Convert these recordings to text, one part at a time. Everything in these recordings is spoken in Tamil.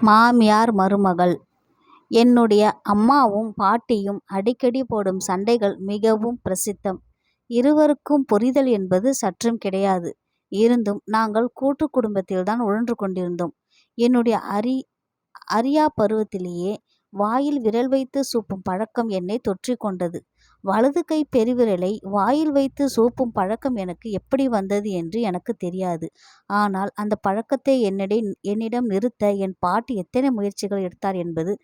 மாமியார் மருமகள் என்னுடைய அம்மாவும் பாட்டியும் அடிக்கடி போடும் சண்டைகள் மிகவும் பிரசித்தம். இருவருக்கும் புரிதல் என்பது சற்றும் கிடையாது. இருந்தும் நாங்கள் கூட்டுக் குடும்பத்தில்தான் உழன்று கொண்டிருந்தோம். என்னுடைய அரி அரியா பருவத்திலேயே வாயில் விரல் வைத்து சூப்பும் பழக்கம் என்னை தொற்றிக் கொண்டது. வலது கை பெருவிரலை வாயில் வைத்து சூப்பும் பழக்கம் எனக்கு எப்படி வந்தது என்று எனக்கு தெரியாது. ஆனால் அந்த பழக்கத்தை என்னிடம் நிறுத்த என் பாட்டி எத்தனை முயற்சிகள் எடுத்தார் என்பது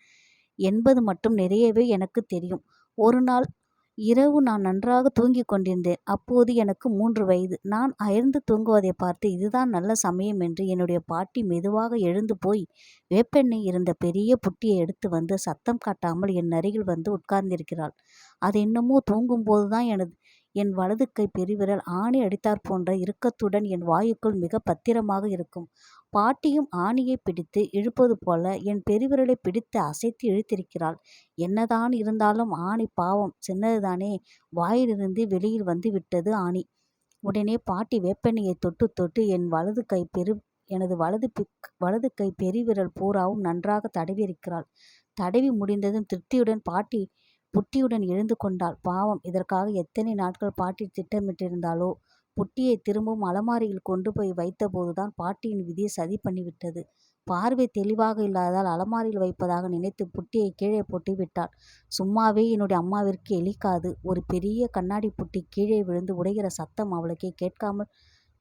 என்பது மட்டும் நிறையவே எனக்கு தெரியும். ஒரு நாள் இரவு நான் நன்றாக தூங்கிக் கொண்டிருந்தேன். அப்போது எனக்கு மூன்று வயது. நான் அயர்ந்து தூங்குவதை பார்த்து இதுதான் நல்ல சமயம் என்று என்னுடைய பாட்டி மெதுவாக எழுந்து போய் வேப்பெண்ணெய் இருந்த பெரிய புட்டியை எடுத்து வந்து சத்தம் காட்டாமல் என் அருகில் வந்து உட்கார்ந்திருக்கிறாள். அது இன்னமோ தூங்கும்போது தான் எனது என் வலது கை பெருவிரல் ஆணி அடித்தாற்போன்ற இறுக்கத்துடன் என் வாயுக்குள் மிக பத்திரமாக இருக்கும். பாட்டியும் ஆணியைப் பிடித்து இழுப்பது போல என் பெருவிரலைப் பிடித்து அசைத்து இழுத்திருக்கிறாள். என்னதான் இருந்தாலும் ஆணி பாவம் சின்னதுதானே வாயிலிருந்து வெளியில் வந்து விட்டது ஆணி. உடனே பாட்டி வேப்பெண்ணையை தொட்டு தொட்டு என் வலது கை பெரு எனது வலது வலது கை பெருவிரல் பூராவும் நன்றாகத் தடவியிருக்கிறாள். தடவி முடிந்ததும் திருப்தியுடன் பாட்டி புட்டியுடன் எழுந்து கொண்டாள். பாவம் இதற்காக எத்தனை நாட்கள் பாட்டி திட்டமிட்டிருந்தாளோ? பொட்டியை திரும்பவும் அலமாரியில் கொண்டு போய் வைத்தபோதுதான் பாட்டியின் விதி சதி பண்ணிவிட்டது. பார்வை தெளிவாக இல்லாததால் அலமாரியில் வைப்பதாக நினைத்து புட்டியை கீழே போட்டு விட்டாள். சும்மாவே என்னுடைய அம்மாவிற்கு எலிக்காது. ஒரு பெரிய கண்ணாடி புட்டி கீழே விழுந்து உடைகிற சத்தம் அவளுக்கே கேட்காமல்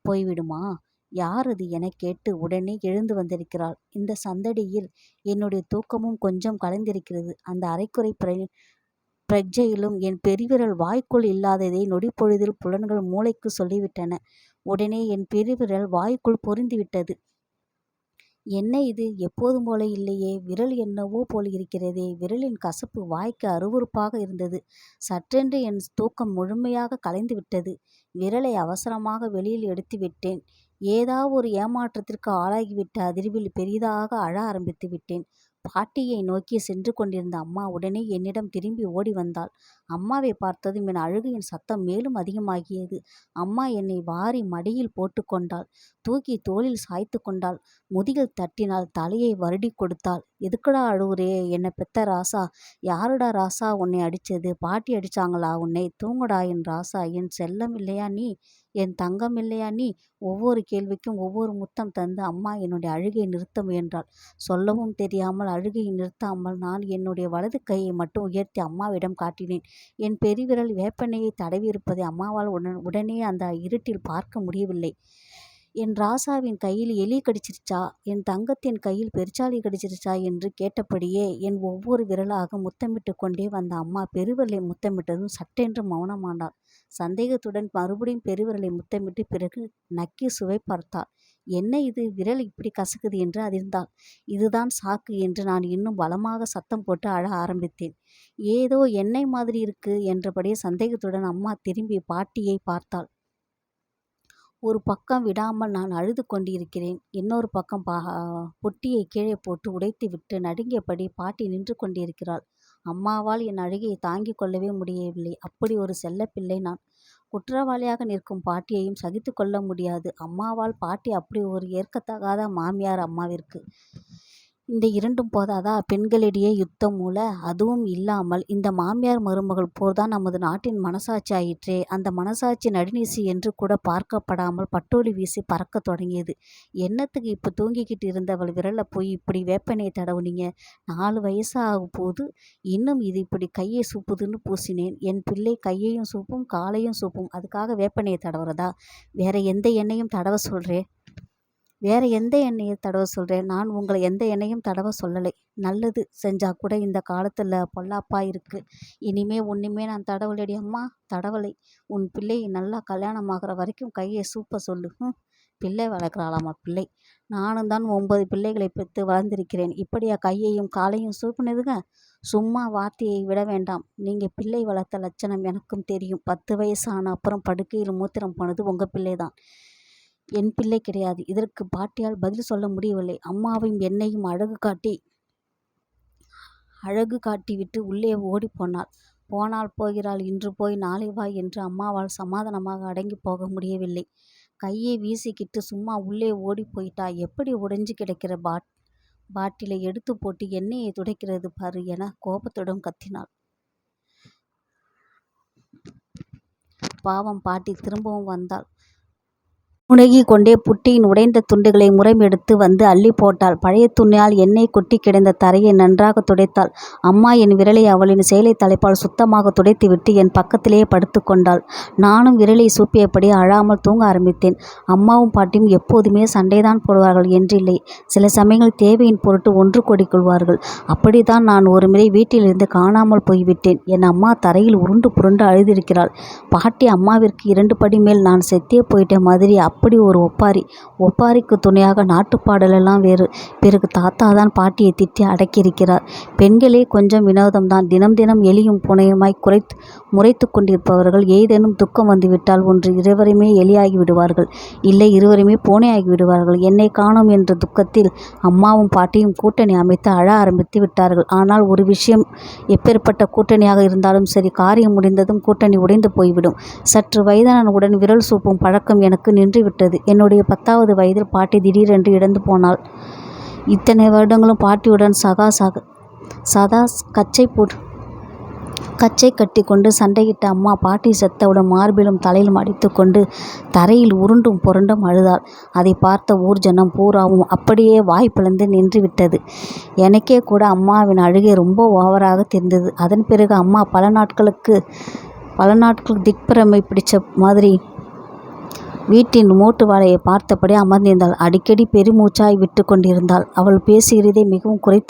போய்விடுமா? யார் அது எனக் கேட்டு உடனே எழுந்து வந்திருக்கிறாள். இந்த சந்தடியில் என்னுடைய தூக்கமும் கொஞ்சம் கலைந்திருக்கிறது. அந்த அரைக்குறை பிர பிரஜையிலும் என் பெருவிரல் வாய்க்குள் இல்லாததை நொடிப்பொழுதில் புலன்கள் மூளைக்கு சொல்லிவிட்டன. உடனே என் பெருவிரல் வாய்க்குள் பொருந்திவிட்டது. என்ன இது? எப்போதும் போல இல்லையே. விரல் என்னவோ போல் இருக்கிறதே. விரலின் கசப்பு வாய்க்கு அருவருப்பாக இருந்தது. சற்றென்று என் தூக்கம் முழுமையாக கலைந்து விட்டது விரலை அவசரமாக வெளியில் எடுத்துவிட்டேன். ஏதாவது ஒரு ஏமாற்றத்திற்கு ஆளாகிவிட்ட அதிர்வில் பெரிதாக அழ ஆரம்பித்து விட்டேன். பாட்டியை நோக்கி சென்று கொண்டிருந்த அம்மா உடனே என்னிடம் திரும்பி ஓடி வந்தாள். அம்மாவை பார்த்ததும் என் அழுகையின் சத்தம் மேலும் அதிகமாகியது. அம்மா என்னை வாரி மடியில் போட்டு கொண்டாள். தூக்கி தோளில் சாய்த்து கொண்டாள். முதுகில் தட்டினாள். தலையை வருடி கொடுத்தாள். எதுக்குடா அழுவுறே? என்னை பெத்த ராசா. யாருடா ராசா உன்னை அடிச்சது? பாட்டி அடிச்சாங்களா உன்னை? தூங்குடா என் ராசா. என் செல்லம் இல்லையா நீ? என் தங்கம் இல்லையா நீ? ஒவ்வொரு கேள்விக்கும் ஒவ்வொரு முத்தம் தந்து அம்மா என்னுடைய அழுகையை நிறுத்த முயன்றாள். சொல்லவும் தெரியாமல் அழுகையை நிறுத்தாமல் நான் என்னுடைய வலது கையை மட்டும் உயர்த்தி அம்மாவிடம் காட்டினேன். என் பெருவிரல் வேப்பெண்ணையை தடவியிருப்பதை அம்மாவால் உடனே அந்த இருட்டில் பார்க்க முடியவில்லை. என் ராசாவின் கையில் எலி கடிச்சிருச்சா? என் தங்கத்தின் கையில் பெருச்சாளி கடிச்சிருச்சா? என்று கேட்டபடியே என் ஒவ்வொரு விரலாக முத்தமிட்டு கொண்டே வந்த அம்மா பெருவிரலை முத்தமிட்டதும் சட்டென்று மௌனமானாள். சந்தேகத்துடன் மறுபடியும் பெருவிரலை முத்தமிட்டு பிறகு நக்கி சுவை பார்த்தாள். என்ன இது? விரல் இப்படி கசக்குது என்று அதிர்ந்தாள். இதுதான் சாக்கு என்று நான் இன்னும் பலமாக சத்தம் போட்டு அழ ஆரம்பித்தேன். ஏதோ எண்ணெய் மாதிரி இருக்கு என்றபடியே சந்தேகத்துடன் அம்மா திரும்பி பாட்டியை பார்த்தாள். ஒரு பக்கம் விடாமல் நான் அழுது கொண்டிருக்கிறேன். இன்னொரு பக்கம் புட்டியைக் கீழே போட்டு உடைத்துவிட்டு நடுங்கியபடி பாட்டி நின்று கொண்டிருக்கிறாள். அம்மாவால் என் அழுகையை தாங்கிக் கொள்ளவே முடியவில்லை. அப்படி ஒரு செல்லப்பிள்ளை நான். குற்றவாளியாக நிற்கும் பாட்டியையும் சகித்து கொள்ள முடியாது. அம்மாவால் பாட்டி அப்படி ஒரு ஏற்கத்தகாத மாமியார் அம்மாவிற்கு. இந்த இரண்டும் போதாதா? பெண்களிடையே யுத்தம் மூள. அதுவும் இல்லாமல் இந்த மாமியார் மருமகள் போர்தான் நமது நாட்டின் மனசாட்சி ஆயிற்றே. அந்த மனசாட்சி நடுநிசி என்று கூட பார்க்கப்படாமல் பட்டோலி வீசி பறக்கத் தொடங்கியது. என்னத்துக்கு இப்போ தூங்கிக்கிட்டு இருந்தவள் விரலை போய் இப்படி வேப்பனையை தடவுனீங்க? நாலு வயசாகப்போது இன்னும் இது இப்படி கையை சூப்புதுன்னு பூசினேன். என் பிள்ளை கையையும் சூப்பும் காலையும் சூப்பும். அதுக்காக வேப்பனையை தடவுறதா வேற எந்த எண்ணெயும் தடவ சொல்கிறேன் வேற எந்த எண்ணெயை தடவ சொல்கிறேன் நான் உங்களை எந்த எண்ணெயும் தடவ சொல்லலை. நல்லது செஞ்சால் கூட இந்த காலத்தில் பொல்லாப்பா இருக்குது இனிமே ஒன்றுமே நான் தடவலடி அம்மா. தடவலை. உன் பிள்ளை நல்லா கல்யாணம் ஆகிற வரைக்கும் கையை சூப்ப சொல்லு. பிள்ளை வளர்க்குறாளாமா பிள்ளை. நானும் தான் ஒன்பது பிள்ளைகளை பெற்று வளர்ந்திருக்கிறேன் இப்படியா கையையும் காலையும் சூப்பினதுங்க சும்மா வார்த்தையை விட வேண்டாம். நீங்கள் பிள்ளை வளர்த்த லட்சணம் எனக்கும் தெரியும். பத்து வயசு ஆன அப்புறம் படுக்கையில் மூத்திரம் போனது உங்கள் பிள்ளை தான் என் பிள்ளை கிடையாது. இதற்கு பாட்டியால் பதில் சொல்ல முடியவில்லை. அம்மாவையும் என்னையும் அழகு காட்டி அழகு காட்டிவிட்டு உள்ளே ஓடிப்போனாள் போனால் போகிறாள். இன்று போய் நாளை வா என்று அம்மாவால் சமாதானமாக அடங்கி போக முடியவில்லை. கையை வீசிக்கிட்டு சும்மா உள்ளே ஓடி போயிட்டா எப்படி உடைஞ்சு கிடக்கிற பாட்டிலை எடுத்து போட்டு எண்ணெயை துடைக்கிறது பாரு என கோபத்துடன் கத்தினாள் பாவம் பாட்டி திரும்பவும் வந்தாள் முனகிக் கொண்டே புட்டியின் உடைந்த துண்டுகளை முறைமெடுத்து வந்து அள்ளி போட்டாள். பழைய துணியால் எண்ணெய் கொட்டி கிடந்த தரையை நன்றாக துடைத்தாள். அம்மா என் விரலை அவளின் செயலை தலைப்பால் சுத்தமாக துடைத்துவிட்டு என் பக்கத்திலேயே படுத்து கொண்டாள். நானும் விரலை சூப்பியபடி அழாமல் தூங்க ஆரம்பித்தேன். அம்மாவும் பாட்டியும் எப்போதுமே சண்டைதான் போடுவார்கள் என்றில்லை. சில சமயங்கள் தேவையின் பொருட்டு ஒன்று கொள்வார்கள் அப்படித்தான் நான் ஒருமுறை வீட்டிலிருந்து காணாமல் போய்விட்டேன். என் அம்மா தரையில் உருண்டு புரண்டு அழுதிருக்கிறாள். பாட்டி அம்மாவிற்கு இரண்டு படி மேல் நான் செத்தே போயிட்ட மாதிரி அப்படி ஒரு ஒப்பாரி. ஒப்பாரிக்கு துணையாக நாட்டுப்பாடலெல்லாம் வேறு. பிறகு தாத்தா தான் பாட்டியை திட்டி அடக்கியிருக்கிறார். பெண்களே கொஞ்சம் வினோதம்தான். தினம் தினம் எலியும் புனையுமாய் குறைத்து முறைத்து கொண்டிருப்பவர்கள் ஏதேனும் துக்கம் வந்துவிட்டால் ஒன்று இருவருமே எலியாகி விடுவார்கள். இல்லை இருவருமே பூனையாகி விடுவார்கள். என்னை காணோம் என்ற துக்கத்தில் அம்மாவும் பாட்டியும் கூட்டணி அமைத்து அழ ஆரம்பித்து விட்டார்கள். ஆனால் ஒரு விஷயம் எப்பேற்பட்ட கூட்டணியாக இருந்தாலும் சரி காரியம் முடிந்ததும் கூட்டணி உடைந்து போய்விடும். சற்று வயதானவுடன் விரல் சூப்பும் பழக்கம் எனக்கு நின்று விட்டது. என்னுடைய பத்தாவது வயதில் பாட்டி திடீரென்று இறந்து போனாள். இத்தனை வருடங்களும் பாட்டியுடன் சகா சக சதா கச்சை போட்டு கச்சை கட்டி கொண்டு சண்டையிட்ட அம்மா பாட்டி செத்தவுடன் மார்பிலும் தலையிலும் அடித்துக்கொண்டு தரையில் உருண்டும் புரண்டும் அழுதாள். அதை பார்த்த ஊர் ஜனம் பூராவும் அப்படியே வாய் பிளந்து நின்று விட்டது. எனக்கே கூட அம்மாவின் அழுகை ரொம்ப ஓவராக தெரிந்தது. அதன் பிறகு அம்மா பல நாட்களுக்கு பல நாட்கள் திக்பிரமை பிடிச்ச மாதிரி வீட்டின் மூட்டு வாழையை பார்த்தபடி அமர்ந்திருந்தாள். அடிக்கடி பெருமூச்சாய் விட்டு கொண்டிருந்தாள். அவள் பேசுகிறதை மிகவும் குறைத்து